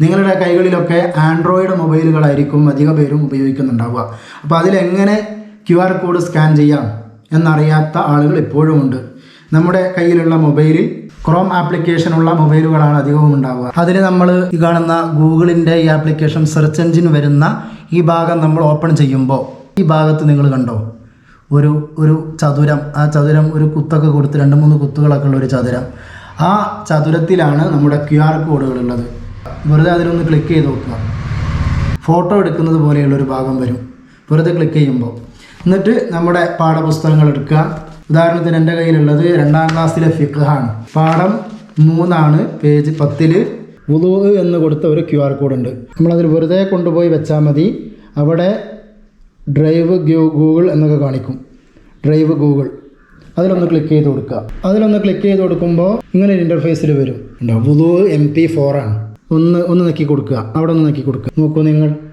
നിങ്ങളുടെ കൈകളിലൊക്കെ ആൻഡ്രോയിഡ് മൊബൈലുകളായിരിക്കും അധിക പേരും ഉപയോഗിക്കുന്നുണ്ടാവുക. അപ്പോൾ അതിലെങ്ങനെ ക്യു ആർ കോഡ് സ്കാൻ ചെയ്യാം എന്നറിയാത്ത ആളുകൾ ഇപ്പോഴുമുണ്ട് നമ്മുടെ കയ്യിലുള്ള മൊബൈലിൽ ക്രോം ആപ്ലിക്കേഷനുള്ള മൊബൈലുകളാണ് അധികവും ഉണ്ടാവുക. അതിൽ നമ്മൾ ഈ കാണുന്ന ഗൂഗിളിന്റെ ഈ ആപ്ലിക്കേഷൻ സെർച്ച് എഞ്ചിൻ വരുന്ന ഈ ഭാഗം നമ്മൾ ഓപ്പൺ ചെയ്യുമ്പോൾ ഈ ഭാഗത്ത് നിങ്ങൾ കണ്ടോ? ഒരു ഒരു ചതുരം ആ ചതുരം ഒരു കുത്തൊക്കെ കൊടുത്ത് രണ്ട് മൂന്ന് കുത്തുകളൊക്കെ ഉള്ള ഒരു ചതുരം. ആ ചതുരത്തിലാണ് നമ്മുടെ ക്യു ആർ കോഡുകളുള്ളത് വെറുതെ അതിലൊന്ന് ക്ലിക്ക് ചെയ്ത് നോക്കുക. ഫോട്ടോ എടുക്കുന്നത് പോലെയുള്ളൊരു ഭാഗം വരും. വെറുതെ ക്ലിക്ക് ചെയ്യുമ്പോൾ. എന്നിട്ട് നമ്മുടെ പാഠപുസ്തകങ്ങൾ എടുക്കുക. ഉദാഹരണത്തിന് എന്റെ കയ്യിലുള്ളത് രണ്ടാം ക്ലാസ്സിലെ ഫിഖാണ് പാഠം മൂന്നാണ് പേജ് പത്തിൽ ഉദൂ എന്ന് കൊടുത്ത ഒരു ക്യു ആർ കോഡ് ഉണ്ട്. നമ്മളതിൽ വെറുതെ കൊണ്ടുപോയി വെച്ചാൽ മതി. അവിടെ ഡ്രൈവ് ഗൂഗിൾ എന്നൊക്കെ കാണിക്കും. ഡ്രൈവ് ഗൂഗിൾ അതിലൊന്ന് ക്ലിക്ക് ചെയ്ത് കൊടുക്കുക. അതിലൊന്ന് ക്ലിക്ക് ചെയ്ത് കൊടുക്കുമ്പോൾ ഇങ്ങനെ ഒരു ഇന്റർഫേസിൽ വരും. ഉണ്ടാവും വുളു എം പി ഫോറാണ് ഒന്ന് ഒന്ന് നക്കി കൊടുക്കുക. അവിടെ ഒന്ന് നക്കി കൊടുക്കുക. നോക്കൂ നിങ്ങൾ.